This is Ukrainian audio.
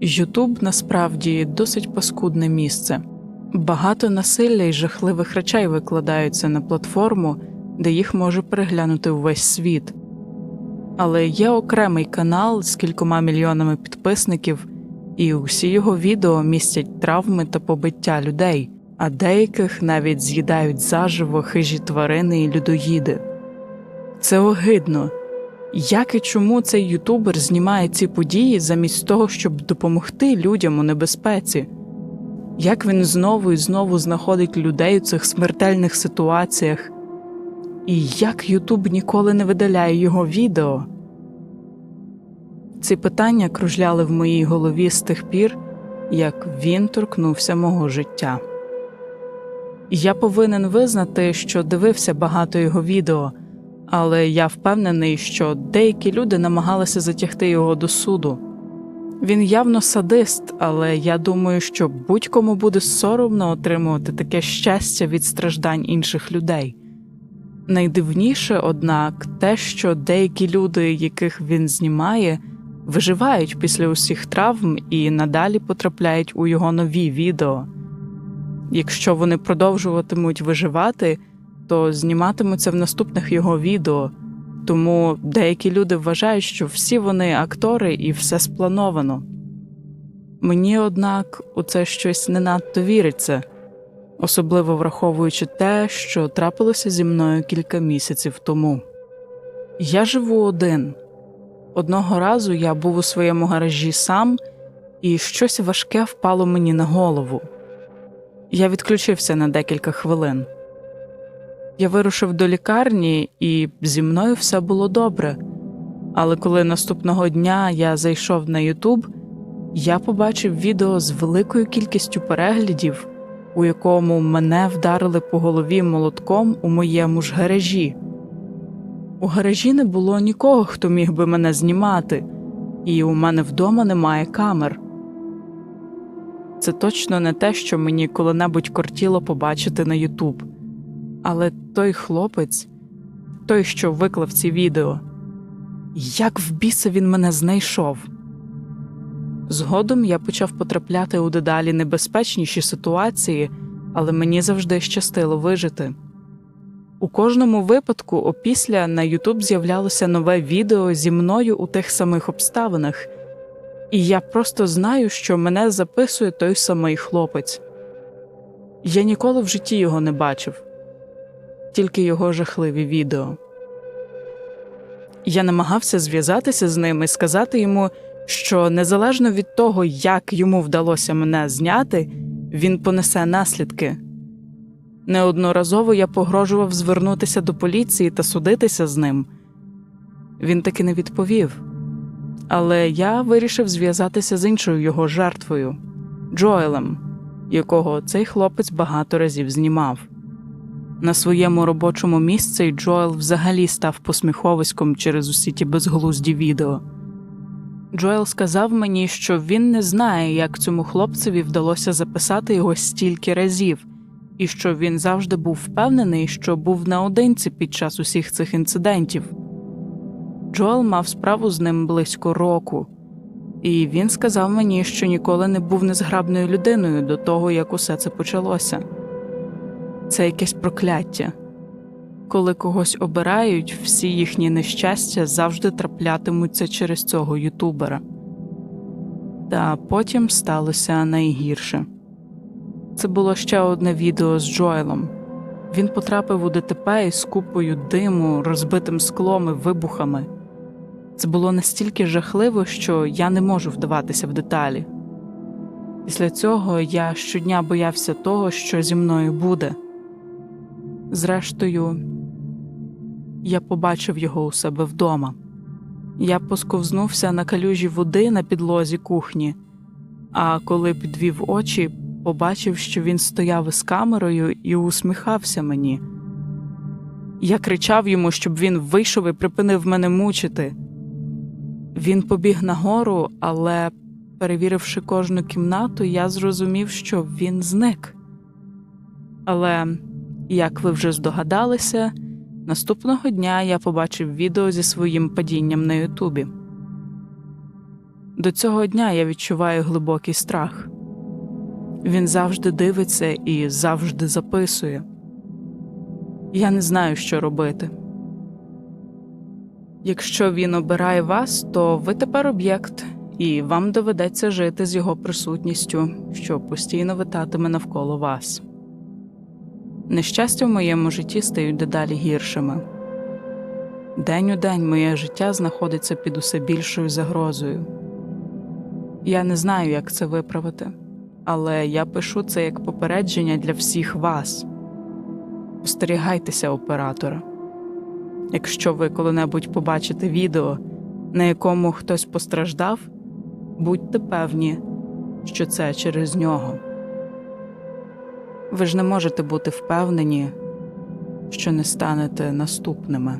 Ютуб насправді досить паскудне місце. Багато насилля і жахливих речей викладаються на платформу, де їх може переглянути увесь світ. Але є окремий канал з кількома мільйонами підписників, і усі його відео містять травми та побиття людей, а деяких навіть з'їдають заживо хижі тварини і людоїди. Це огидно. Як і чому цей ютубер знімає ці події замість того, щоб допомогти людям у небезпеці? Як він знову і знову знаходить людей у цих смертельних ситуаціях? І як Ютуб ніколи не видаляє його відео? Ці питання кружляли в моїй голові з тих пір, як він торкнувся мого життя. Я повинен визнати, що дивився багато його відео, але я впевнений, що деякі люди намагалися затягти його до суду. Він явно садист, але я думаю, що будь-кому буде соромно отримувати таке щастя від страждань інших людей. Найдивніше, однак, те, що деякі люди, яких він знімає, виживають після усіх травм і надалі потрапляють у його нові відео. Якщо вони продовжуватимуть виживати, то зніматимуться в наступних його відео. Тому деякі люди вважають, що всі вони актори і все сплановано. Мені, однак, у це щось не надто віриться, особливо враховуючи те, що трапилося зі мною кілька місяців тому. Я живу один. Одного разу я був у своєму гаражі сам, і щось важке впало мені на голову. Я відключився на декілька хвилин. Я вирушив до лікарні, і зі мною все було добре. Але коли наступного дня я зайшов на Ютуб, я побачив відео з великою кількістю переглядів, у якому мене вдарили по голові молотком у моєму ж гаражі. У гаражі не було нікого, хто міг би мене знімати, і у мене вдома немає камер. Це точно не те, що мені коли-небудь кортіло побачити на Ютуб. Але той хлопець, той, що виклав ці відео, як в біса він мене знайшов. Згодом я почав потрапляти у дедалі небезпечніші ситуації, але мені завжди щастило вижити. У кожному випадку опісля на Ютуб з'являлося нове відео зі мною у тих самих обставинах, і я просто знаю, що мене записує той самий хлопець. Я ніколи в житті його не бачив тільки його жахливі відео. Я намагався зв'язатися з ним і сказати йому, що незалежно від того, як йому вдалося мене зняти, він понесе наслідки. Неодноразово я погрожував звернутися до поліції та судитися з ним. Він таки не відповів. Але я вирішив зв'язатися з іншою його жертвою Джоелем, якого цей хлопець багато разів знімав. На своєму робочому місці Джоел взагалі став посміховиськом через усі ті безглузді відео. Джоел сказав мені, що він не знає, як цьому хлопцеві вдалося записати його стільки разів, і що він завжди був впевнений, що був наодинці під час усіх цих інцидентів. Джоел мав справу з ним близько року, і він сказав мені, що ніколи не був незграбною людиною до того, як усе це почалося це якесь прокляття. Коли когось обирають, всі їхні нещастя завжди траплятимуться через цього ютубера. Та потім сталося найгірше. Це було ще одне відео з Джоелом. Він потрапив у ДТП із купою диму, розбитим склом і вибухами. Це було настільки жахливо, що я не можу вдаватися в деталі. Після цього я щодня боявся того, що зі мною буде. Зрештою, я побачив його у себе вдома. Я посковзнувся на калюжі води на підлозі кухні, а коли підвів очі, побачив, що він стояв із камерою і усміхався мені. Я кричав йому, щоб він вийшов і припинив мене мучити. Він побіг нагору, але, перевіривши кожну кімнату, я зрозумів, що він зник. Але як ви вже здогадалися, наступного дня я побачив відео зі своїм падінням на Ютубі. До цього дня я відчуваю глибокий страх. Він завжди дивиться і завжди записує. Я не знаю, що робити. Якщо він обирає вас, то ви тепер об'єкт, і вам доведеться жити з його присутністю, що постійно витатиме навколо вас. Нещастя в моєму житті стають дедалі гіршими. День у день моє життя знаходиться під усе більшою загрозою. Я не знаю, як це виправити, але я пишу це як попередження для всіх вас. Остерігайтеся оператора. Якщо ви коли-небудь побачите відео, на якому хтось постраждав, будьте певні, що це через нього. Ви ж не можете бути впевнені, що не станете наступними.